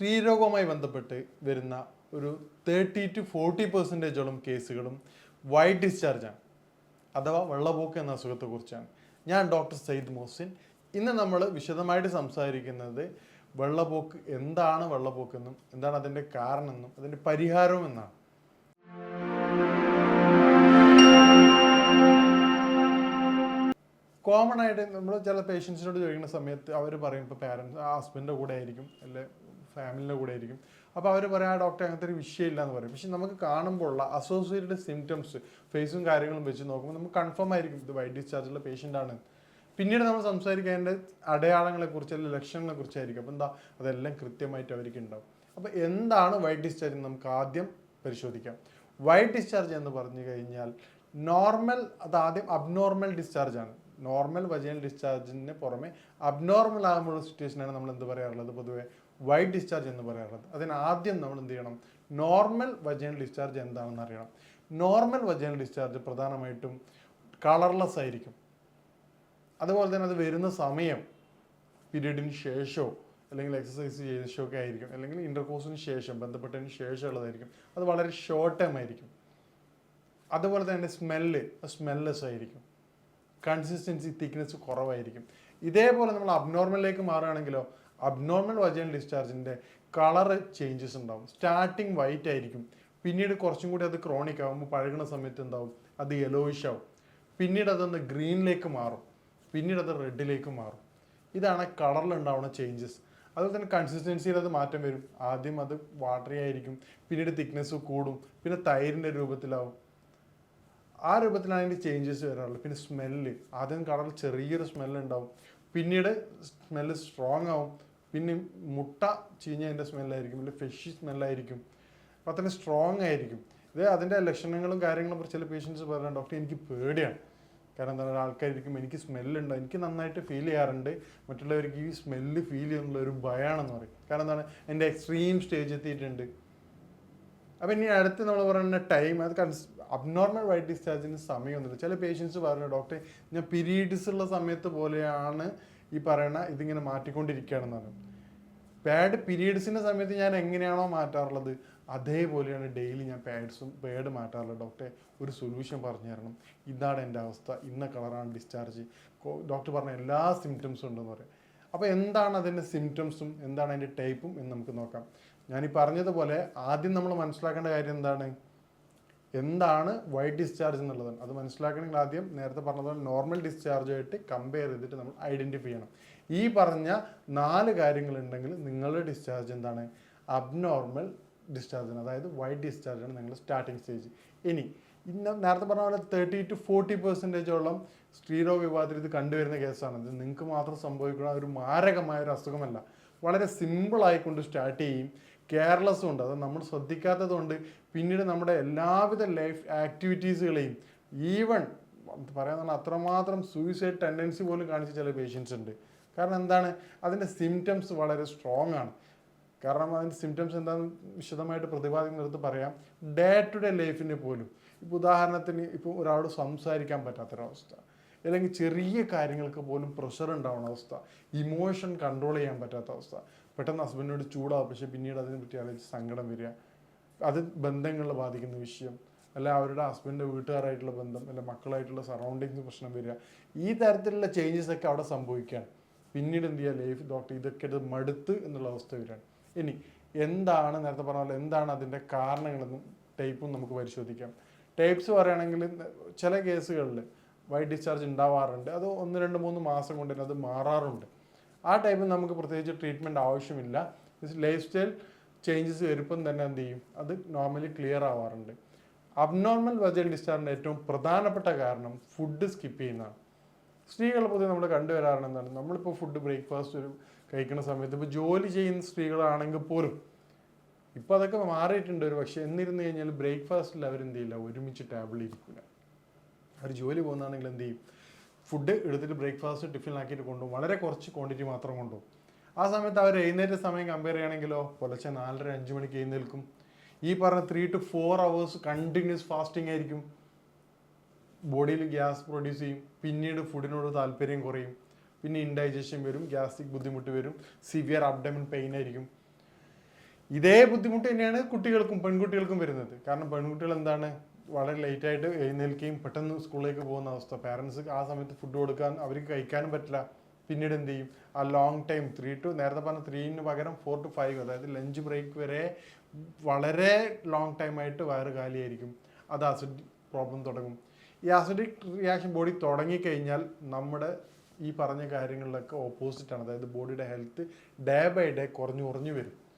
സ്ത്രീരോഗവുമായി ബന്ധപ്പെട്ട് വരുന്ന ഒരു തേർട്ടി ടു ഫോർട്ടി പെർസെന്റേജോളം കേസുകളും വൈറ്റ് ഡിസ്ചാർജാണ് അഥവാ വെള്ളപോക്ക് എന്ന അസുഖത്തെക്കുറിച്ചാണ്. ഞാൻ ഡോക്ടർ സയ്യിദ് മോസിൻ ഇന്ന് നമ്മൾ വിശദമായിട്ട് സംസാരിക്കുന്നത് വെള്ളപോക്ക് എന്താണ് വെള്ളപ്പോക്കെന്നും എന്താണ് അതിന്റെ കാരണമെന്നും അതിന്റെ പരിഹാരവും എന്നാണ്. കോമൺ ആയിട്ട് നമ്മൾ ചില പേഷ്യൻസിനോട് ചോദിക്കുന്ന സമയത്ത് അവർ പറയും ഇപ്പോൾ പാരൻസ് ഹസ്ബൻഡിന്റെ കൂടെ ആയിരിക്കും അല്ലെ? ഫാമിലിന്റെ കൂടെ ആയിരിക്കും. അപ്പോൾ അവർ പറയാം ആ ഡോക്ടർ അങ്ങനത്തെ ഒരു വിഷയമില്ല എന്ന് പറയും. പക്ഷെ നമുക്ക് കാണുമ്പോൾ ഉള്ള അസോസിയേറ്റഡ് സിംറ്റംസ് ഫേസും കാര്യങ്ങളും വെച്ച് നോക്കുമ്പോൾ നമുക്ക് കൺഫേം ആയിരിക്കും ഇത് വൈറ്റ് ഡിസ്ചാർജുള്ള ആണ്. പിന്നീട് നമ്മൾ സംസാരിക്കുക അതിന്റെ അടയാളങ്ങളെക്കുറിച്ച് അല്ലെങ്കിൽ ലക്ഷണങ്ങളെക്കുറിച്ചായിരിക്കും അപ്പോൾ എന്താ? അതെല്ലാം കൃത്യമായിട്ട് അവർക്ക് ഉണ്ടാവും. അപ്പോൾ എന്താണ് വൈറ്റ് ഡിസ്ചാർജ് നമുക്ക് ആദ്യം പരിശോധിക്കാം. വൈറ്റ് ഡിസ്ചാർജ് എന്ന് പറഞ്ഞു കഴിഞ്ഞാൽ നോർമൽ അത് ആദ്യം അബ്നോർമൽ ഡിസ്ചാർജ് ആണ്. നോർമൽ വജൈനൽ ഡിസ്ചാർജിന് പുറമെ അബ്നോർമൽ ആകുമ്പോഴുള്ള സിറ്റുവേഷനാണ് നമ്മൾ എന്ത് പറയാറുള്ളത് പൊതുവെ? വൈറ്റ് ഡിസ്ചാർജ് എന്ന് പറയാറുള്ളത്. അതിന് ആദ്യം നമ്മൾ എന്ത് ചെയ്യണം? നോർമൽ വജനൽ ഡിസ്ചാർജ് എന്താണെന്ന് അറിയണം. നോർമൽ വജനൽ ഡിസ്ചാർജ് പ്രധാനമായിട്ടും കളർലെസ് ആയിരിക്കും. അതുപോലെ തന്നെ അത് വരുന്ന സമയം പീരീഡിന് ശേഷമോ അല്ലെങ്കിൽ എക്സസൈസ് ചെയ്ത ശേഷമൊക്കെ ആയിരിക്കും. അല്ലെങ്കിൽ ഇന്റർകോഴ്സിന് ശേഷം ബന്ധപ്പെട്ടതിന് ശേഷമുള്ളതായിരിക്കും. അത് വളരെ ഷോർട്ട് ടൈം ആയിരിക്കും. അതുപോലെ തന്നെ സ്മെല്ല് സ്മെല്ലെസ് ആയിരിക്കും. കൺസിസ്റ്റൻസി തിക്നെസ് കുറവായിരിക്കും. ഇതേപോലെ നമ്മൾ അബ്നോർമലിലേക്ക് മാറുകയാണെങ്കിലോ അബ്നോർമൽ വജൈനൽ ഡിസ്ചാർജിന്റെ കളർ ചേഞ്ചസ് ഉണ്ടാവും. സ്റ്റാർട്ടിങ് വൈറ്റ് ആയിരിക്കും. പിന്നീട് കുറച്ചും കൂടി അത് ക്രോണിക് ആകുമ്പോൾ പഴകുന്ന സമയത്ത് എന്താവും? അത് യെലോയിഷ് ആവും. പിന്നീട് അതൊന്ന് ഗ്രീനിലേക്ക് മാറും. പിന്നീട് അത് റെഡിലേക്ക് മാറും. ഇതാണ് കളറിൽ ഉണ്ടാവുന്ന ചേഞ്ചസ് അതുപോലെ തന്നെ കൺസിസ്റ്റൻസിയിൽ അത് മാറ്റം വരും. ആദ്യം അത് വാട്ടറി ആയിരിക്കും. പിന്നീട് തിക്നെസ് കൂടും. പിന്നെ തൈരിന്റെ രൂപത്തിലാവും. ആ രൂപത്തിലാണ് അതിന്റെ ചേഞ്ചസ് വരാറുള്ളത്. പിന്നെ സ്മെല്ല് ആദ്യം കളറിൽ ചെറിയൊരു സ്മെല്ല് ഉണ്ടാവും. പിന്നീട് സ്മെല്ല് സ്ട്രോങ് ആവും. പിന്നെ മുട്ട ചീഞ്ഞതിന്റെ സ്മെല്ലായിരിക്കും അല്ലെങ്കിൽ ഫിഷ് സ്മെല്ലായിരിക്കും. അപ്പോൾ തന്നെ സ്ട്രോങ് ആയിരിക്കും. ഇത് അതിന്റെ ലക്ഷണങ്ങളും കാര്യങ്ങളും കുറിച്ച് ചില പേഷ്യൻസ് പറയാൻ ഡോക്ടർ എനിക്ക് പേടിയാണ്. കാരണം എന്താ പറയുക ആൾക്കാരിക്കും എനിക്ക് സ്മെല്ലുണ്ട് എനിക്ക് നന്നായിട്ട് ഫീൽ ചെയ്യാറുണ്ട്. മറ്റുള്ളവർക്ക് ഈ സ്മെല്ല് ഫീൽ ചെയ്യുന്നുള്ള ഒരു ഭയമാണെന്ന് പറയും. കാരണം എന്താണ് എന്റെ എക്സ്ട്രീം സ്റ്റേജ് എത്തിയിട്ടുണ്ട്. അപ്പം ഇനി അടുത്ത് നമ്മൾ പറയുന്ന ടൈം അത് കൺസ് അബ്നോർമൽ വൈറ്റ് ഡിസ്ചാർജിന് സമയമൊന്നുമില്ല. ചില പേഷ്യൻസ് പറഞ്ഞു ഡോക്ടറെ ഞാൻ പീരീഡ്സ് ഉള്ള സമയത്ത് പോലെയാണ് ഈ പറയുന്ന ഇതിങ്ങനെ മാറ്റിക്കൊണ്ടിരിക്കുകയാണെന്ന് പറയും പാഡ് പീരീഡ്സിന്റെ സമയത്ത് ഞാൻ എങ്ങനെയാണോ മാറ്റാറുള്ളത് അതേപോലെയാണ് ഡെയിലി ഞാൻ പാഡ്സും പാഡ് മാറ്റാറുള്ളത്. ഡോക്ടറെ ഒരു സൊല്യൂഷൻ പറഞ്ഞു തരണം. ഇതാണ് എന്റെ അവസ്ഥ. ഇന്ന കളറാണ് ഡിസ്ചാർജ് ഡോക്ടർ പറഞ്ഞ എല്ലാ സിംറ്റംസും ഉണ്ടെന്ന് പറയും. അപ്പോൾ എന്താണ് അതിന്റെ സിംറ്റംസും എന്താണ് അതിന്റെ ടൈപ്പും എന്ന് നമുക്ക് നോക്കാം. ഞാൻ ഈ പറഞ്ഞതുപോലെ ആദ്യം നമ്മൾ മനസ്സിലാക്കേണ്ട കാര്യം എന്താണ്? എന്താണ് വൈറ്റ് ഡിസ്ചാർജ് എന്നുള്ളത്? അത് മനസ്സിലാക്കണമെങ്കിൽ ആദ്യം നേരത്തെ പറഞ്ഞതുപോലെ നോർമൽ ഡിസ്ചാർജുമായിട്ട് കമ്പയർ ചെയ്തിട്ട് നമ്മൾ ഐഡന്റിഫൈ ചെയ്യണം. ഈ പറഞ്ഞ നാല് കാര്യങ്ങളുണ്ടെങ്കിൽ നിങ്ങളുടെ ഡിസ്ചാർജ് എന്താണ്? അബ്നോർമൽ ഡിസ്ചാർജാണ് അതായത് വൈറ്റ് ഡിസ്ചാർജാണ് നിങ്ങളുടെ സ്റ്റാർട്ടിങ് സ്റ്റേജ് ഇനി ഇന്ന് നേരത്തെ പറഞ്ഞ പോലെ തേർട്ടി ടു ഫോർട്ടി പെർസെന്റേജോളം സ്ത്രീരോഗ വിഭാഗത്തിൽ ഇത് കണ്ടുവരുന്ന കേസാണ് ഇത് നിങ്ങൾക്ക് മാത്രം സംഭവിക്കുന്ന ഒരു മാരകമായ ഒരു അസുഖമല്ല. വളരെ സിമ്പിൾ ആയിക്കൊണ്ട് സ്റ്റാർട്ട് ചെയ്യും. കെയർലെസ്സും ഉണ്ട് അത് നമ്മൾ ശ്രദ്ധിക്കാത്തതുകൊണ്ട് പിന്നീട് നമ്മുടെ എല്ലാവിധ ലൈഫ് ആക്ടിവിറ്റീസുകളെയും ഈവൺ പറയാൻ അത്രമാത്രം സൂയിസൈഡ് ടെൻഡൻസി പോലും കാണിച്ച ചില പേഷ്യൻസ് ഉണ്ട്. കാരണം എന്താണ്? അതിന്റെ സിംറ്റംസ് വളരെ സ്ട്രോങ് ആണ്. കാരണം അതിന്റെ സിംറ്റംസ് എന്താണെന്ന് വിശദമായിട്ട് പ്രതിപാദിക്കുന്നിടത്ത് പറയാം. ഡേ ടു ഡേ ലൈഫിന് പോലും. ഇപ്പോൾ ഉദാഹരണത്തിന് ഇപ്പോൾ ഒരാളോട് സംസാരിക്കാൻ പറ്റാത്തൊരവസ്ഥ അല്ലെങ്കിൽ ചെറിയ കാര്യങ്ങൾക്ക് പോലും പ്രഷർ ഉണ്ടാവുന്ന അവസ്ഥ. ഇമോഷൻ കൺട്രോൾ ചെയ്യാൻ പറ്റാത്ത അവസ്ഥ. പെട്ടെന്ന് ഹസ്ബൻഡിനോട് ചൂടാവും. പക്ഷെ പിന്നീട് അതിനെ പറ്റി ആലോചിച്ച് സങ്കടം വരിക. അത് ബന്ധങ്ങളെ ബാധിക്കുന്ന വിഷയം. അല്ല അവരുടെ ഹസ്ബൻഡ് വീട്ടുകാരായിട്ടുള്ള ബന്ധം അല്ല മക്കളായിട്ടുള്ള സറൗണ്ടിങ്സ് പ്രശ്നം വരിക. ഈ തരത്തിലുള്ള ചേഞ്ചസ് ഒക്കെ അവിടെ സംഭവിക്കുകയാണ്. പിന്നീട് എന്ത് ചെയ്യുക? ലൈഫ് ഡോക്ടർ ഇതൊക്കെ ഇത് മടുത്ത് എന്നുള്ള അവസ്ഥ വരികയാണ്. ഇനി എന്താണ് നേരത്തെ പറഞ്ഞ പോലെ എന്താണ് അതിന്റെ കാരണങ്ങളെന്നും ടൈപ്പും നമുക്ക് പരിശോധിക്കാം. ടൈപ്സ് പറയുകയാണെങ്കിൽ ചില കേസുകളിൽ വൈറ്റ് ഡിസ്ചാർജ് ഉണ്ടാവാറുണ്ട്. അത് ഒന്ന് രണ്ട് മൂന്ന് മാസം കൊണ്ട് തന്നെ അത് മാറാറുണ്ട്. ആ ടൈമിൽ നമുക്ക് പ്രത്യേകിച്ച് ട്രീറ്റ്മെന്റ് ആവശ്യമില്ല. ലൈഫ് സ്റ്റൈൽ ചേഞ്ചസ് വരുമ്പം തന്നെ എന്ത് ചെയ്യും? അത് നോർമലി ക്ലിയർ ആവാറുണ്ട്. അബ്നോർമൽ വജൽ ഡിസ്ചാർജിന്റെ ഏറ്റവും പ്രധാനപ്പെട്ട കാരണം ഫുഡ് സ്കിപ്പ് ചെയ്യുന്നതാണ്. സ്ത്രീകൾ പൊതുവെ നമ്മൾ കണ്ടുവരാറുണ്ട് എന്താണ് നമ്മളിപ്പോൾ ഫുഡ് ബ്രേക്ക്ഫാസ്റ്റ് ഒരു കഴിക്കുന്ന സമയത്ത് ഇപ്പോൾ ജോലി ചെയ്യുന്ന സ്ത്രീകളാണെങ്കിൽ പോലും ഇപ്പോൾ അതൊക്കെ മാറിയിട്ടുണ്ട് ഒരു പക്ഷേ. എന്നിരുന്നു കഴിഞ്ഞാൽ ബ്രേക്ക്ഫാസ്റ്റിൽ അവരെന്ത് ചെയ്യില്ല? ഒരുമിച്ച് ടേബിളിൽ ഇരിക്കില്ല അവർ ജോലി പോകുന്നതാണെങ്കിൽ എന്ത് ചെയ്യും? ഫുഡ് എടുത്തിട്ട് ബ്രേക്ക്ഫാസ്റ്റ് ടിഫിൻ ആക്കിയിട്ട് കൊണ്ടുപോകും. വളരെ കുറച്ച് ക്വാണ്ടിറ്റി മാത്രം കൊണ്ടുപോകും. ആ സമയത്ത് അവർ എഴുന്നേറ്റ സമയം കമ്പയർ ചെയ്യുകയാണെങ്കിലോ പുലർച്ചെ നാലര അഞ്ച് മണിക്ക് എഴുന്നേൽക്കും. ഈ പറഞ്ഞ three two four hours continuous fasting ആയിരിക്കും. ബോഡിയിൽ ഗ്യാസ് പ്രൊഡ്യൂസ് ചെയ്യും. പിന്നീട് ഫുഡിനോട് താല്പര്യം കുറയും. പിന്നെ ഇൻഡൈജഷൻ വരും ഗ്യാസ്ട്രിക് ബുദ്ധിമുട്ട് വരും സിവിയർ അബ്ഡമിൻ പെയിൻ ആയിരിക്കും. ഇതേ ബുദ്ധിമുട്ട് തന്നെയാണ് കുട്ടികൾക്കും പെൺകുട്ടികൾക്കും വരുന്നത്. കാരണം പെൺകുട്ടികൾ എന്താണ്? വളരെ ലേറ്റ് ആയിട്ട് എഴുന്നേൽക്കുകയും പെട്ടെന്ന് സ്കൂളിലേക്ക് പോകുന്ന അവസ്ഥ. പാരൻസ് ആ സമയത്ത് ഫുഡ് കൊടുക്കാൻ അവർക്ക് കഴിക്കാനും പറ്റില്ല. പിന്നീട് എന്ത് ചെയ്യും? ആ ലോങ് ടൈം ത്രീ ടു നേരത്തെ പറഞ്ഞ ത്രീന് പകരം ഫോർ ടു ഫൈവ് അതായത് ലഞ്ച് ബ്രേക്ക് വരെ വളരെ ലോങ് ടൈം ആയിട്ട് വയറ് കാലിയായിരിക്കും. അത് ആസിഡ് പ്രോബ്ലം തുടങ്ങും. ഈ ആസിഡിക് റിയാക്ഷൻ ബോഡി തുടങ്ങിക്കഴിഞ്ഞാൽ നമ്മുടെ ഈ പറഞ്ഞ കാര്യങ്ങളിലൊക്കെ ഓപ്പോസിറ്റ് ആണ്. അതായത് ബോഡിയുടെ ഹെൽത്ത് ഡേ ബൈ ഡേ കുറഞ്ഞു കുറഞ്ഞു വരും.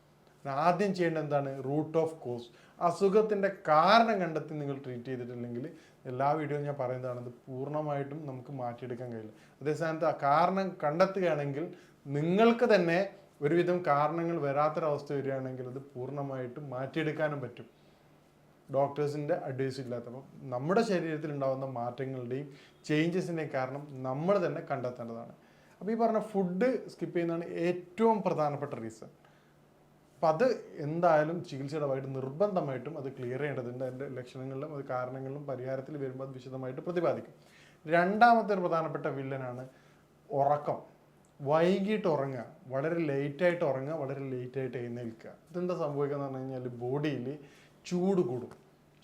ആദ്യം ചെയ്യേണ്ടത് എന്താണ്? റൂട്ട് ഓഫ് കോസ് അസുഖത്തിന്റെ കാരണം കണ്ടെത്തി നിങ്ങൾ ട്രീറ്റ് ചെയ്തിട്ടില്ലെങ്കിൽ എല്ലാ വീഡിയോയും ഞാൻ പറയുന്നതാണ് അത് പൂർണമായിട്ടും നമുക്ക് മാറ്റിയെടുക്കാൻ കഴിയില്ല. അതേസമയത്ത് ആ കാരണം കണ്ടെത്തുകയാണെങ്കിൽ നിങ്ങൾക്ക് തന്നെ ഒരുവിധം കാരണങ്ങൾ വരാത്തൊരവസ്ഥ വരികയാണെങ്കിൽ അത് പൂർണമായിട്ടും മാറ്റിയെടുക്കാനും പറ്റും. ഡോക്ടേഴ്സിന്റെ അഡ്വൈസ് ഇല്ലാത്ത അപ്പം നമ്മുടെ ശരീരത്തിൽ ഉണ്ടാകുന്ന മാറ്റങ്ങളുടെയും ചേഞ്ചസിന്റെയും കാരണം നമ്മൾ തന്നെ കണ്ടെത്തേണ്ടതാണ്. അപ്പോൾ ഈ പറഞ്ഞ ഫുഡ് സ്കിപ്പ് ചെയ്യുന്നതാണ് ഏറ്റവും പ്രധാനപ്പെട്ട റീസൺ അപ്പം അത് എന്തായാലും ചികിത്സയുടെ ഭാഗമായിട്ട് നിർബന്ധമായിട്ടും അത് ക്ലിയർ ചെയ്യേണ്ടതുണ്ട്. അതിന്റെ ലക്ഷണങ്ങളിലും അത് കാരണങ്ങളിലും പരിഹാരത്തിൽ വരുമ്പോൾ അത് വിശദമായിട്ട് പ്രതിപാദിക്കും. രണ്ടാമത്തെ ഒരു പ്രധാനപ്പെട്ട വില്ലനാണ് ഉറക്കം. വൈകിട്ട് ഉറങ്ങുക. വളരെ ലേറ്റായിട്ട് ഉറങ്ങുക വളരെ ലേറ്റായിട്ട് എഴുന്നേൽക്കുക. ഇതെന്താ സംഭവിക്കുക എന്ന് പറഞ്ഞു കഴിഞ്ഞാൽ ബോഡിയിൽ ചൂട് കൂടും.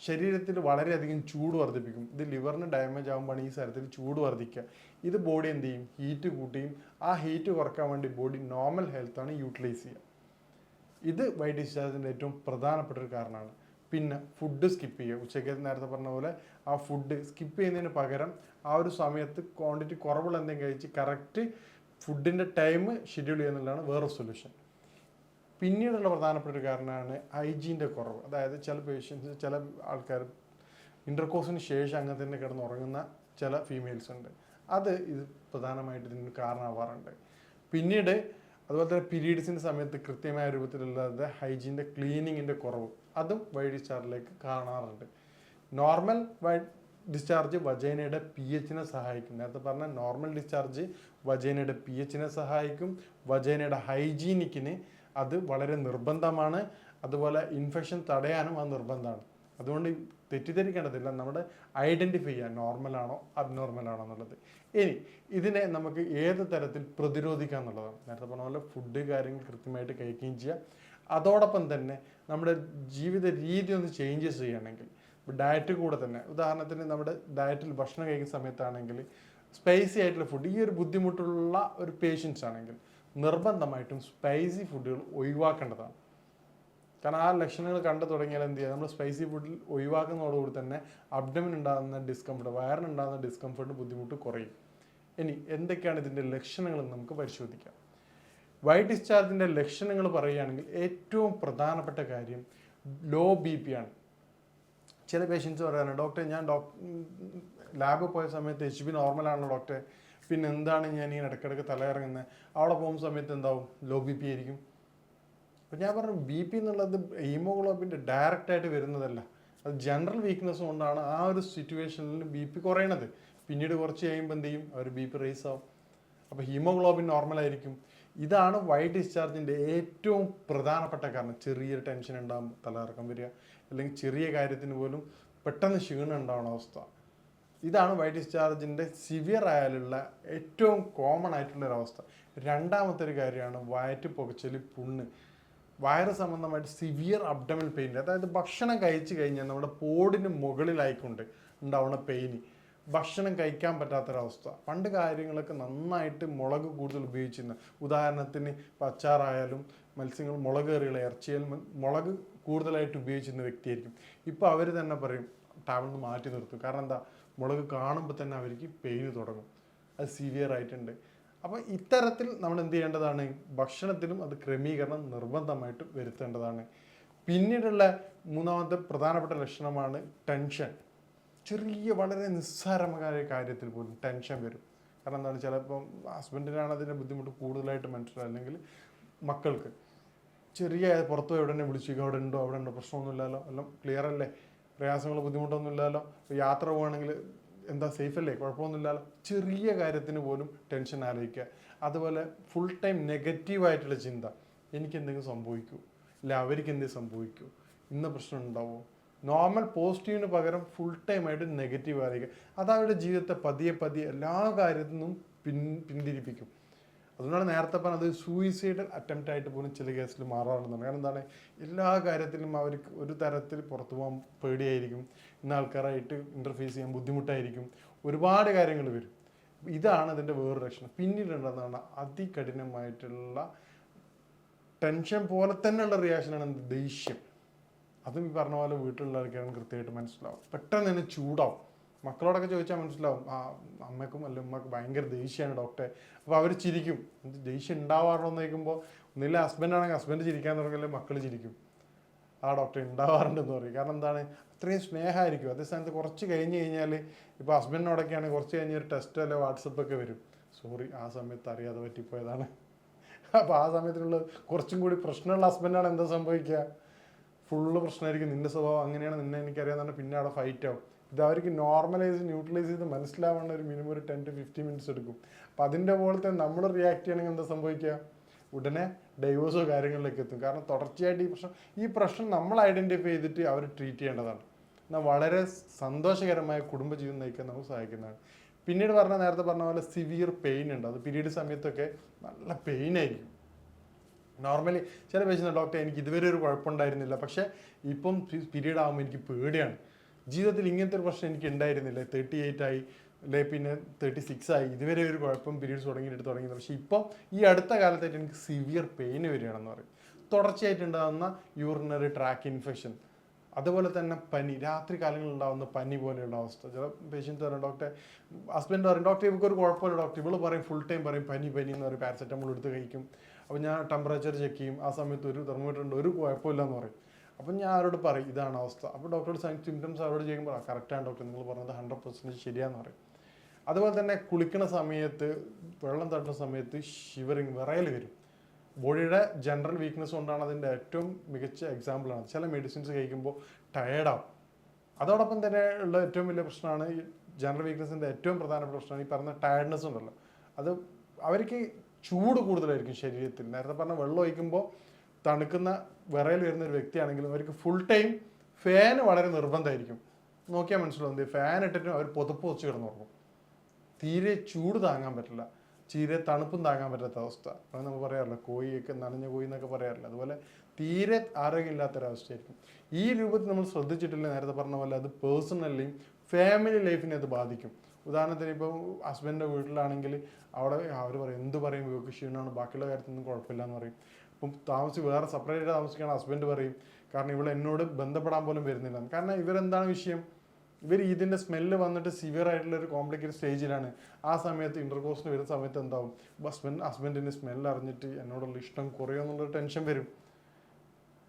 ശരീരത്തിൽ വളരെയധികം ചൂട് വർദ്ധിപ്പിക്കും. ഇത് ലിവറിന് ഡാമേജ് ആകുമ്പോഴാണ് ഈ സ്ഥലത്തിൽ ചൂട് വർദ്ധിക്കുക. ഇത് ബോഡി എന്ത് ചെയ്യും? ഹീറ്റ് കൂട്ടിയും ആ ഹീറ്റ് കുറയ്ക്കാൻ വേണ്ടി ബോഡി നോർമൽ ഹെൽത്താണ് യൂട്ടിലൈസ് ചെയ്യുക. ഇത് വൈറ്റ് ഡിസ്ചാർജിന്റെ ഏറ്റവും പ്രധാനപ്പെട്ട ഒരു കാരണമാണ്. പിന്നെ ഫുഡ് സ്കിപ്പ് ചെയ്യുക. ഉച്ചയ്ക്ക് നേരത്തെ പറഞ്ഞ പോലെ ആ ഫുഡ് സ്കിപ്പ് ചെയ്യുന്നതിന് പകരം ആ ഒരു സമയത്ത് ക്വാണ്ടിറ്റി കുറവുള്ള എന്തെങ്കിലും കഴിച്ച് കറക്റ്റ് ഫുഡിന്റെ ടൈം ഷെഡ്യൂൾ ചെയ്യുന്നതിലാണ് വേറൊരു സൊല്യൂഷൻ പിന്നീടുള്ള പ്രധാനപ്പെട്ട ഒരു കാരണമാണ് ഹൈജീന്റെ കുറവ്. അതായത് ചില പേഷ്യൻസ് ചില ആൾക്കാർ ഇന്റർകോഴ്സിന് ശേഷം അങ്ങനെ തന്നെ കിടന്ന് ഉറങ്ങുന്ന ചില ഫീമെയിൽസ് ഉണ്ട്. അത് ഇത് പ്രധാനമായിട്ട് ഇതിന് കാരണമാവാറുണ്ട്. പിന്നീട് അതുപോലെ തന്നെ പീരീഡ്സിന്റെ സമയത്ത് കൃത്യമായ രൂപത്തിലല്ലാതെ ഹൈജീന്റെ ക്ലീനിങ്ങിന്റെ കുറവ് അതും വൈ ഡിസ്ചാർജിലേക്ക് കാണാറുണ്ട്. നോർമൽ ഡിസ്ചാർജ് വജൈനയുടെ പി എച്ചിനെ സഹായിക്കും. നേരത്തെ പറഞ്ഞ നോർമൽ ഡിസ്ചാർജ് വജൈനയുടെ പി എച്ചിനെ സഹായിക്കും. വജൈനയുടെ ഹൈജീനിക്കിന് അത് വളരെ നിർബന്ധമാണ്. അതുപോലെ ഇൻഫെക്ഷൻ തടയാനും അത് നിർബന്ധമാണ്. അതുകൊണ്ട് തെറ്റിദ്ധരിക്കേണ്ടതില്ല. നമ്മുടെ ഐഡന്റിഫൈ ചെയ്യാൻ നോർമലാണോ അബ്നോർമലാണോ എന്നുള്ളത്. ഇനി ഇതിനെ നമുക്ക് ഏത് തരത്തിൽ പ്രതിരോധിക്കാം എന്നുള്ളതാണ്. നേരത്തെ പറഞ്ഞ പോലെ ഫുഡ് കാര്യങ്ങൾ കൃത്യമായിട്ട് കഴിക്കുകയും ചെയ്യുക അതോടൊപ്പം തന്നെ നമ്മുടെ ജീവിത രീതി ഒന്ന് ചേഞ്ചസ് ചെയ്യുകയാണെങ്കിൽ ഡയറ്റ് കൂടെ തന്നെ ഉദാഹരണത്തിന് നമ്മുടെ ഡയറ്റിൽ ഭക്ഷണം കഴിക്കുന്ന സമയത്താണെങ്കിൽ സ്പൈസി ആയിട്ടുള്ള ഫുഡ് ഈ ഒരു ബുദ്ധിമുട്ടുള്ള ഒരു പേഷ്യൻസ് ആണെങ്കിൽ നിർബന്ധമായിട്ടും സ്പൈസി ഫുഡുകൾ ഒഴിവാക്കേണ്ടതാണ്. കാരണം ആ ലക്ഷണങ്ങൾ കണ്ടു തുടങ്ങിയാൽ എന്ത് ചെയ്യുക? നമ്മൾ സ്പൈസി ഫുഡിൽ ഒഴിവാക്കുന്നതോടുകൂടി തന്നെ അബ്ഡമിൻ ഉണ്ടാകുന്ന ഡിസ്കംഫർട്ട് വയറിനുണ്ടാകുന്ന ഡിസ്കംഫർട്ട് ബുദ്ധിമുട്ട് കുറയും. ഇനി എന്തൊക്കെയാണ് ഇതിന്റെ ലക്ഷണങ്ങൾ നമുക്ക് പരിശോധിക്കാം. വൈറ്റ് ഡിസ്ചാർജിന്റെ ലക്ഷണങ്ങൾ പറയുകയാണെങ്കിൽ ഏറ്റവും പ്രധാനപ്പെട്ട കാര്യം ലോ ബി പി ആണ്. ചില പേഷ്യൻസ് പറയാറുണ്ട് ഡോക്ടറെ ഞാൻ ഡോക് ലാബിൽ പോയ സമയത്ത് എച്ച് ബി നോർമലാണല്ലോ ഡോക്ടറെ. പിന്നെ എന്താണ് ഞാൻ ഇങ്ങനെ ഇടയ്ക്കിടയ്ക്ക് തലയിറങ്ങുന്നത് അവിടെ പോകുന്ന സമയത്ത് എന്താവും? ലോ ബി പി ആയിരിക്കും. അപ്പം ഞാൻ പറഞ്ഞു ബി പി എന്നുള്ളത് ഹീമോഗ്ലോബിന്റെ ഡയറക്റ്റായിട്ട് വരുന്നതല്ല. അത് ജനറൽ വീക്ക്നെസ് കൊണ്ടാണ് ആ ഒരു സിറ്റുവേഷനിൽ ബി പി കുറയണത്. പിന്നീട് കുറച്ച് കഴിയുമ്പോൾ എന്ത് ചെയ്യും? അവർ ബി പി റേസ് ആവും. അപ്പോൾ ഹീമോഗ്ലോബിൻ നോർമൽ ആയിരിക്കും. ഇതാണ് വൈറ്റ് ഡിസ്ചാർജിന്റെ ഏറ്റവും പ്രധാനപ്പെട്ട കാരണം. ചെറിയൊരു ടെൻഷൻ ഉണ്ടാകും തലകറക്കം വരിക. അല്ലെങ്കിൽ ചെറിയ കാര്യത്തിന് പോലും പെട്ടെന്ന് ക്ഷീണം ഉണ്ടാവുന്ന അവസ്ഥ. ഇതാണ് വൈറ്റ് ഡിസ്ചാർജിന്റെ സിവിയർ ആയാലുള്ള ഏറ്റവും കോമൺ ആയിട്ടുള്ള ഒരു അവസ്ഥ രണ്ടാമത്തെ ഒരു കാര്യമാണ് വയറ്റ് പുകച്ചൽ പുണ്ണ്. വയറ് സംബന്ധമായിട്ട് സിവിയർ അബ്ഡമൽ പെയിൻ അതായത് ഭക്ഷണം കഴിച്ചു കഴിഞ്ഞാൽ നമ്മുടെ പോടിന് മുകളിലായിക്കൊണ്ട് ഉണ്ടാവുന്ന പെയിന് ഭക്ഷണം കഴിക്കാൻ പറ്റാത്തൊരവസ്ഥ. പണ്ട് കാര്യങ്ങളൊക്കെ നന്നായിട്ട് മുളക് കൂടുതൽ ഉപയോഗിച്ചിരുന്ന ഉദാഹരണത്തിന് പച്ചാറായാലും മത്സ്യങ്ങൾ മുളക് കറികൾ ഇറച്ചിയാൽ മുളക് കൂടുതലായിട്ട് ഉപയോഗിച്ചിരുന്ന വ്യക്തിയായിരിക്കും. ഇപ്പോൾ അവർ തന്നെ പറയും ടാബ്ലറ്റ് മാറ്റി നിർത്തും. കാരണം എന്താ? മുളക് കാണുമ്പോൾ തന്നെ അവർക്ക് പെയിന് തുടങ്ങും. അത് സിവിയർ ആയിട്ടുണ്ട്. അപ്പോൾ ഇത്തരത്തിൽ നമ്മൾ എന്ത് ചെയ്യേണ്ടതാണ്? ഭക്ഷണത്തിലും അത് ക്രമീകരണം നിർബന്ധമായിട്ട് വരുത്തേണ്ടതാണ്. പിന്നീടുള്ള മൂന്നാമത്തെ പ്രധാനപ്പെട്ട ലക്ഷണമാണ് ടെൻഷൻ ചെറിയ വളരെ നിസ്സാരമായ കാര്യത്തിൽ പോലും ടെൻഷൻ വരും. കാരണം എന്താണ് ചിലപ്പം ഹസ്ബൻഡിനാണ് അതിന്റെ ബുദ്ധിമുട്ട് കൂടുതലായിട്ട് മനസ്സിലാവും അല്ലെങ്കിൽ മക്കൾക്ക് ചെറിയ പുറത്തു എവിടെ തന്നെ വിളിച്ചു അവിടെ ഉണ്ടോ? അവിടെ ഉണ്ടോ? പ്രശ്നമൊന്നുമില്ലല്ലോ. എല്ലാം ക്ലിയർ അല്ലേ? പ്രയാസങ്ങളോ ബുദ്ധിമുട്ടൊന്നുമില്ലല്ലോ? യാത്ര പോവുകയാണെങ്കിൽ എന്താ സേഫ് അല്ലേ? കുഴപ്പമൊന്നുമില്ലല്ലോ ചെറിയ കാര്യത്തിന് പോലും ടെൻഷൻ ആലോചിക്കുക. അതുപോലെ ഫുൾ ടൈം നെഗറ്റീവായിട്ടുള്ള ചിന്ത. എനിക്ക് എന്തെങ്കിലും സംഭവിക്കൂ? ഇല്ല അവർക്ക് എന്തെങ്കിലും സംഭവിക്കൂ? ഇന്ന പ്രശ്നം ഉണ്ടാവുമോ നോർമൽ പോസിറ്റീവിന് പകരം ഫുൾ ടൈം ആയിട്ട് നെഗറ്റീവ് ആയിരിക്കുക അത് അവരുടെ ജീവിതത്തെ പതിയെ പതിയെ എല്ലാ കാര്യത്തിൽ നിന്നും പിൻ പിന്തിരിപ്പിക്കും. അതുകൊണ്ടാണ് നേരത്തെ പറഞ്ഞത് സൂയിസൈഡ് അറ്റംപ്റ്റ് ആയിട്ട് പോലും ചില കേസിൽ മാറാറുണ്ടെന്ന് കാരണം എന്താണ്? എല്ലാ കാര്യത്തിലും അവർക്ക് ഒരു തരത്തിൽ പുറത്തു പോകാൻ പേടിയായിരിക്കും. ഇന്ന ആൾക്കാരായിട്ട് ഇന്റർഫേസ് ചെയ്യാൻ ബുദ്ധിമുട്ടായിരിക്കും. ഒരുപാട് കാര്യങ്ങൾ വരും. ഇതാണ് ഇതിന്റെ വേറൊരു ലക്ഷണം. പിന്നീട് ഉണ്ടെന്നാണ് അതികഠിനമായിട്ടുള്ള ടെൻഷൻ പോലെ തന്നെയുള്ള റിയാക്ഷനാണ് എന്ത്? ദേഷ്യം. അതും ഈ പറഞ്ഞ പോലെ വീട്ടിലുള്ളവർക്കാണ് കൃത്യമായിട്ട് മനസ്സിലാവും പെട്ടെന്ന് തന്നെ ചൂടാവും. മക്കളോടൊക്കെ ചോദിച്ചാൽ മനസ്സിലാവും. ആ അമ്മയ്ക്കും അല്ല ഉമ്മക്കും ഭയങ്കര ദേഷ്യമാണ് ഡോക്ടറെ. അപ്പോൾ അവർ ചിരിക്കും. ദേഷ്യം ഉണ്ടാവാറുണ്ടോ എന്ന് ചോദിക്കുമ്പോൾ ഒന്നില്ല ഹസ്ബൻഡാണെങ്കിൽ ഹസ്ബൻഡ് ചിരിക്കാൻ തുടങ്ങിയാൽ മക്കൾ ചിരിക്കും. ആ ഡോക്ടർ ഉണ്ടാവാറുണ്ടെന്ന് പറയും. കാരണം എന്താണ്? അത്രയും സ്നേഹമായിരിക്കും. അതേ സ്ഥാനത്ത് കുറച്ച് കഴിഞ്ഞ് കഴിഞ്ഞാൽ ഇപ്പോൾ ഹസ്ബൻഡിനോടൊക്കെയാണ് കുറച്ച് കഴിഞ്ഞ് ഒരു ടെസ്റ്റ് അല്ലെ വാട്സപ്പൊക്കെ വരും. സോറി ആ സമയത്ത് അറിയാതെ പറ്റിപ്പോയതാണ്. അപ്പോൾ ആ സമയത്തിനുള്ള കുറച്ചും കൂടി പ്രശ്നമുള്ള ഹസ്ബൻഡാണ് എന്താ സംഭവിക്കുക? ഫുള്ള് പ്രശ്നമായിരിക്കും. നിന്റെ സ്വഭാവം അങ്ങനെയാണ് നിന്നെ എനിക്കറിയാമെന്ന് പിന്നെ അവിടെ ഫൈറ്റ് ആവും. ഇത് അവർക്ക് നോർമലൈസ് ന്യൂട്രലൈസ് ചെയ്ത് മനസ്സിലാവേണ്ട ഒരു മിനിമം ഒരു ടെൻ ടു ഫിഫ്റ്റി മിനിറ്റ്സ് എടുക്കും. അപ്പം അതിന്റെ പോലത്തെ നമ്മൾ റിയാക്ട് ചെയ്യണമെങ്കിൽ എന്താ സംഭവിക്കുക? ഉടനെ ഡൈവേഴ്സോ കാര്യങ്ങളിലേക്ക് എത്തും. കാരണം തുടർച്ചയായിട്ട് ഈ പ്രശ്നം ഈ പ്രശ്നം നമ്മൾ ഐഡന്റിഫൈ ചെയ്തിട്ട് അവർ ട്രീറ്റ് ചെയ്യേണ്ടതാണ്. എന്നാൽ വളരെ സന്തോഷകരമായ കുടുംബജീവിതം നയിക്കാൻ നമുക്ക് സഹായിക്കുന്നതാണ്. പിന്നീട് പറഞ്ഞ നേരത്തെ പറഞ്ഞ പോലെ സിവിയർ പെയിൻ ഉണ്ട്. അത് പീരീഡ് സമയത്തൊക്കെ നല്ല പെയിൻ ആയിരിക്കും. നോർമലി ചില പേഷ്യന്റ് ഡോക്ടർ എനിക്ക് ഇതുവരെ ഒരു കുഴപ്പമുണ്ടായിരുന്നില്ല. പക്ഷേ ഇപ്പം പീരീഡ് ആകുമ്പോൾ എനിക്ക് പേടിയാണ്. ജീവിതത്തിൽ ഇങ്ങനത്തെ ഒരു പ്രശ്നം എനിക്ക് ഉണ്ടായിരുന്നില്ല. തേർട്ടി എയ്റ്റ് ആയി അല്ലെ പിന്നെ തേർട്ടി സിക്സ് ആയി. ഇതുവരെ ഒരു കുഴപ്പം പീരീഡ്സ് തുടങ്ങിയിട്ട് തുടങ്ങിയത് പക്ഷേ ഇപ്പം ഈ അടുത്ത കാലത്തായിട്ട് എനിക്ക് സിവിയർ പെയിൻ വരികയാണെന്ന് പറയും. തുടർച്ചയായിട്ട് ഉണ്ടാകുന്ന യൂറിനറി ട്രാക്ക് ഇൻഫെക്ഷൻ അതുപോലെ തന്നെ പനി. രാത്രി കാലങ്ങളിൽ ഉണ്ടാകുന്ന പനി പോലെയുള്ള അവസ്ഥ. ചില പേഷ്യൻസ് പറയും ഡോക്ടറെ ഹസ്ബൻഡ് പറയും ഡോക്ടർ ഇവർക്ക് ഒരു കുഴപ്പമില്ല ഡോക്ടർ ഇവൾ പറയും ഫുൾ ടൈം പറയും പനി പനി എന്ന് പറയും. പാരസെറ്റമോൾ എടുത്ത് കഴിക്കും. അപ്പോൾ ഞാൻ ടെമ്പറേച്ചർ ചെക്ക് ചെയ്യും. ആ സമയത്ത് ഒരു തെർമോമീറ്റർ ഉണ്ട് ഒരു കുഴപ്പമില്ല എന്ന് പറയും. അപ്പം ഞാൻ അവരോട് പറയും ഇതാണ് അവസ്ഥ. അപ്പോൾ ഡോക്ടറോട് സിംറ്റംസ് അവരോട് ചെയ്യുമ്പോൾ കറക്റ്റാണ് ഡോക്ടർ നിങ്ങൾ പറഞ്ഞത് ഹൺഡ്രഡ് പെർസെന്റ് ശരിയാന്ന് പറയും. അതുപോലെ തന്നെ കുളിക്കുന്ന സമയത്ത് വെള്ളം തട്ടുന്ന സമയത്ത് ഷിവറിങ് വിറയൽ വരും. ബോഡിയുടെ ജനറൽ വീക്ക്നെസ് കൊണ്ടാണ് അതിന്റെ ഏറ്റവും മികച്ച എക്സാമ്പിളാണ് ചില മെഡിസിൻസ് കഴിക്കുമ്പോൾ ടയേർഡാവും അതോടൊപ്പം തന്നെ ഉള്ള ഏറ്റവും വലിയ പ്രശ്നമാണ് ഈ ജനറൽ വീക്ക്നെസ്സിന്റെ ഏറ്റവും പ്രധാനപ്പെട്ട പ്രശ്നമാണ് ഈ പറഞ്ഞ ടയർഡ്നെസ് ഉണ്ടല്ലോ. അത് അവർക്ക് ചൂട് കൂടുതലായിരിക്കും ശരീരത്തിൽ. നേരത്തെ പറഞ്ഞ വെള്ളം ഒഴിക്കുമ്പോൾ തണുക്കുന്ന വിറയിൽ വരുന്ന ഒരു വ്യക്തിയാണെങ്കിലും അവർക്ക് ഫുൾ ടൈം ഫാൻ വളരെ നിർബന്ധമായിരിക്കും. നോക്കിയാൽ മനസ്സിലാവും എന്ത് ഫാൻ ഇട്ടിട്ടും അവർ പുതപ്പ് വെച്ച് കിടന്നുറങ്ങും. തീരെ ചൂട് താങ്ങാൻ പറ്റില്ല. തീരെ തണുപ്പും താങ്ങാൻ പറ്റാത്ത അവസ്ഥ. അത് നമുക്ക് പറയാറില്ല കോഴിയൊക്കെ നനഞ്ഞ കോഴി എന്നൊക്കെ പറയാറില്ല. അതുപോലെ തീരെ ആരോഗ്യമില്ലാത്തൊരവസ്ഥയായിരിക്കും. ഈ രൂപത്തിൽ നമ്മൾ ശ്രദ്ധിച്ചിട്ടില്ല നേരത്തെ പറഞ്ഞ പോലെ അത് പേഴ്സണലിയും ഫാമിലി ലൈഫിനെ അത് ബാധിക്കും. ഉദാഹരണത്തിന് ഇപ്പോൾ ഹസ്ബൻഡിന്റെ വീട്ടിലാണെങ്കിൽ അവിടെ അവർ പറയും എന്ത് പറയും? ക്ഷീണമാണ്. ബാക്കിയുള്ള കാര്യത്തിനൊന്നും കുഴപ്പമില്ല എന്ന് പറയും. ഇപ്പം താമസിച്ച് വേറെ സെപ്പറേറ്റ് താമസിക്കുകയാണ് ഹസ്ബൻഡ് പറയും. കാരണം ഇവിടെ എന്നോട് ബന്ധപ്പെടാൻ പോലും വരുന്നില്ല. കാരണം ഇവരെന്താണ് വിഷയം? ഇവർ ഇതിന്റെ സ്മെല്ല് വന്നിട്ട് സിവിയർ ആയിട്ടുള്ള ഒരു കോംപ്ലിക്കേറ്റഡ് സ്റ്റേജിലാണ് ആ സമയത്ത് ഇന്റർകോഴ്സിന് വരുന്ന സമയത്ത് എന്താവും? ഹസ്ബൻഡ് ഹസ്ബൻഡിന്റെ സ്മെല്ല് അറിഞ്ഞിട്ട് എന്നോടുള്ള ഇഷ്ടം കുറയുമെന്നുള്ളൊരു ടെൻഷൻ വരും.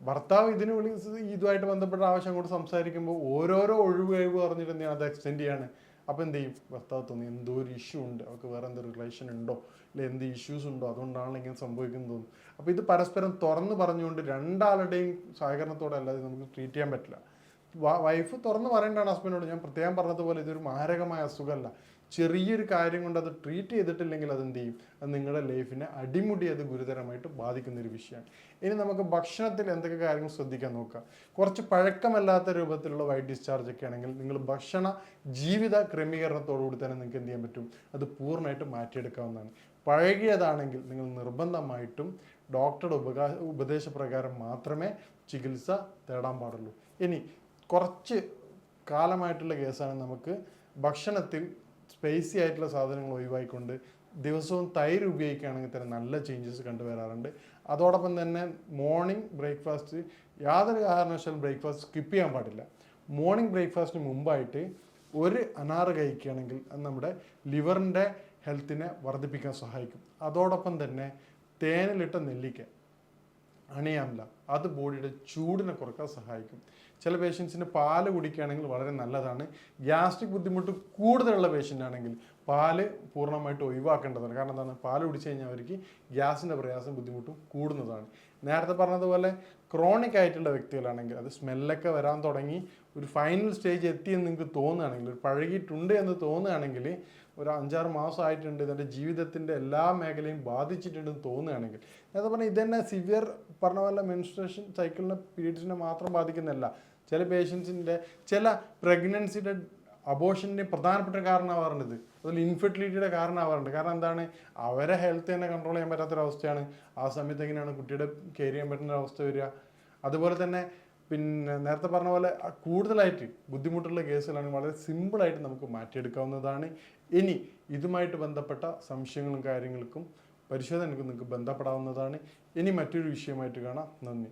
ഭർത്താവ് ഇതിന് വിളി ഇതുമായിട്ട് ബന്ധപ്പെട്ട ആവശ്യം കൂടെ സംസാരിക്കുമ്പോൾ ഓരോരോ ഒഴിവ് കഴിവ് പറഞ്ഞിട്ട് എന്ത് അത് എക്സ്റ്റെൻഡ് ചെയ്യാണ്. അപ്പോൾ എന്ത് ചെയ്യും? ഭർത്താവ് തോന്നി എന്തോ ഒരു ഇഷ്യൂ ഉണ്ട്. അവർക്ക് വേറെ എന്തോ റിലേഷൻ ഉണ്ടോ? അല്ലെ എന്ത് ഇഷ്യൂസ് ഉണ്ടോ? അതുകൊണ്ടാണ് ഇങ്ങനെ സംഭവിക്കുന്നത് തോന്നുന്നു. അപ്പോൾ ഇത് പരസ്പരം തുറന്ന് പറഞ്ഞുകൊണ്ട് രണ്ടാളുടെയും സഹകരണത്തോടെ അല്ലാതെ നമുക്ക് ട്രീറ്റ് ചെയ്യാൻ പറ്റില്ല. വൈഫ് തുറന്ന് പറയേണ്ടതാണ് ഹസ്ബൻഡോട് ഞാൻ പ്രത്യേകം പറഞ്ഞതുപോലെ ഇതൊരു മാരകമായ അസുഖമല്ല. ചെറിയൊരു കാര്യം കൊണ്ട് അത് ട്രീറ്റ് ചെയ്തിട്ടില്ലെങ്കിൽ അത് ചെയ്യും? അത് നിങ്ങളുടെ ലൈഫിനെ അടിമുടി അത് ഗുരുതരമായിട്ട് ബാധിക്കുന്ന ഒരു വിഷയമാണ്. ഇനി നമുക്ക് ഭക്ഷണത്തിൽ എന്തൊക്കെ കാര്യങ്ങൾ ശ്രദ്ധിക്കാൻ നോക്കാം? കുറച്ച് പഴക്കമല്ലാത്ത രൂപത്തിലുള്ള വൈറ്റ് ഡിസ്ചാർജ് ഒക്കെ ആണെങ്കിൽ നിങ്ങൾ ഭക്ഷണ ജീവിത ക്രമീകരണത്തോടുകൂടി തന്നെ നിങ്ങൾക്ക് എന്ത് ചെയ്യാൻ പറ്റും? അത് പൂർണമായിട്ട് മാറ്റിയെടുക്കാവുന്നതാണ്. പഴകിയതാണെങ്കിൽ നിങ്ങൾ നിർബന്ധമായിട്ടും ഡോക്ടറുടെ ഉപകാ ഉപദേശപ്രകാരം മാത്രമേ ചികിത്സ തേടാൻ പാടുള്ളൂ. ഇനി കുറച്ച് കാലമായിട്ടുള്ള കേസാണ് നമുക്ക് ഭക്ഷണത്തിൽ സ്പൈസി ആയിട്ടുള്ള സാധനങ്ങൾ ഒഴിവായിക്കൊണ്ട് ദിവസവും തൈര് ഉപയോഗിക്കുകയാണെങ്കിൽ തന്നെ നല്ല ചേഞ്ചസ് കണ്ടുവരാറുണ്ട് അതോടൊപ്പം തന്നെ മോർണിംഗ് ബ്രേക്ക്ഫാസ്റ്റ് യാതൊരു കാരണവശാലും ബ്രേക്ക്ഫാസ്റ്റ് സ്കിപ്പ് ചെയ്യാൻ പാടില്ല. മോർണിംഗ് ബ്രേക്ക്ഫാസ്റ്റിന് മുമ്പായിട്ട് ഒരു അനാറ് കഴിക്കുകയാണെങ്കിൽ അത് നമ്മുടെ ലിവറിന്റെ ഹെൽത്തിനെ വർദ്ധിപ്പിക്കാൻ സഹായിക്കും. അതോടൊപ്പം തന്നെ തേനിലിട്ട നെല്ലിക്ക അണിയാമല അത് ബോഡിയുടെ ചൂടിനെ കുറയ്ക്കാൻ സഹായിക്കും. ചില പേഷ്യൻസിന് പാൽ കുടിക്കുകയാണെങ്കിൽ വളരെ നല്ലതാണ്. ഗ്യാസ്ട്രിക് ബുദ്ധിമുട്ട് കൂടുതലുള്ള പേഷ്യന്റ് ആണെങ്കിൽ പാൽ പൂർണമായിട്ട് ഒഴിവാക്കേണ്ടതാണ്. കാരണം എന്താണ്? പാൽ കുടിച്ചു കഴിഞ്ഞാൽ അവർക്ക് ഗ്യാസിന്റെ പ്രയാസം ബുദ്ധിമുട്ടും കൂടുന്നതാണ്. നേരത്തെ പറഞ്ഞതുപോലെ ക്രോണിക് ആയിട്ടുള്ള വ്യക്തികളാണെങ്കിൽ അത് സ്മെല്ലൊക്കെ വരാൻ തുടങ്ങി ഒരു ഫൈനൽ സ്റ്റേജ് എത്തി എന്ന് നിങ്ങൾക്ക് തോന്നുകയാണെങ്കിൽ ഒരു പഴകിയിട്ടുണ്ട് എന്ന് തോന്നുകയാണെങ്കിൽ ഒരു അഞ്ചാറ് മാസമായിട്ടുണ്ട് ഇതിന്റെ ജീവിതത്തിന്റെ എല്ലാ മേഖലയും ബാധിച്ചിട്ടുണ്ടെന്ന് തോന്നുകയാണെങ്കിൽ നേരത്തെ പറഞ്ഞാൽ ഇതന്നെ സിവിയർ പറഞ്ഞ പോലെ മെൻസ്ട്രേഷൻ സൈക്കിളിനെ പീരീഡ്സിനെ മാത്രം ബാധിക്കുന്നില്ല ചില പേഷ്യൻസിന്റെ ചില പ്രഗ്നൻസിയുടെ അബോഷന്റെ പ്രധാനപ്പെട്ട കാരണമാവാറുണ്ട് ഇത്. അതിൽ ഇൻഫെർട്ടിലിറ്റിയുടെ കാരണമാവാറുണ്ട്. കാരണം എന്താണ്? അവരെ ഹെൽത്ത് തന്നെ കൺട്രോൾ ചെയ്യാൻ പറ്റാത്തൊരവസ്ഥയാണ്. ആ സമയത്ത് എങ്ങനെയാണ് കുട്ടിയുടെ കെയർ ചെയ്യാൻ പറ്റുന്ന അവസ്ഥ വരിക? അതുപോലെ തന്നെ പിന്നെ നേരത്തെ പറഞ്ഞ പോലെ കൂടുതലായിട്ട് ബുദ്ധിമുട്ടുള്ള കേസുകളാണ് വളരെ സിമ്പിളായിട്ട് നമുക്ക് മാറ്റിയെടുക്കാവുന്നതാണ്. ഇനി ഇതുമായിട്ട് ബന്ധപ്പെട്ട സംശയങ്ങളും കാര്യങ്ങൾക്കും പരിശോധനയ്ക്കും നിങ്ങൾക്ക് ബന്ധപ്പെടാവുന്നതാണ്. ഇനി മറ്റൊരു വിഷയമായിട്ട് കാണാം. നന്ദി.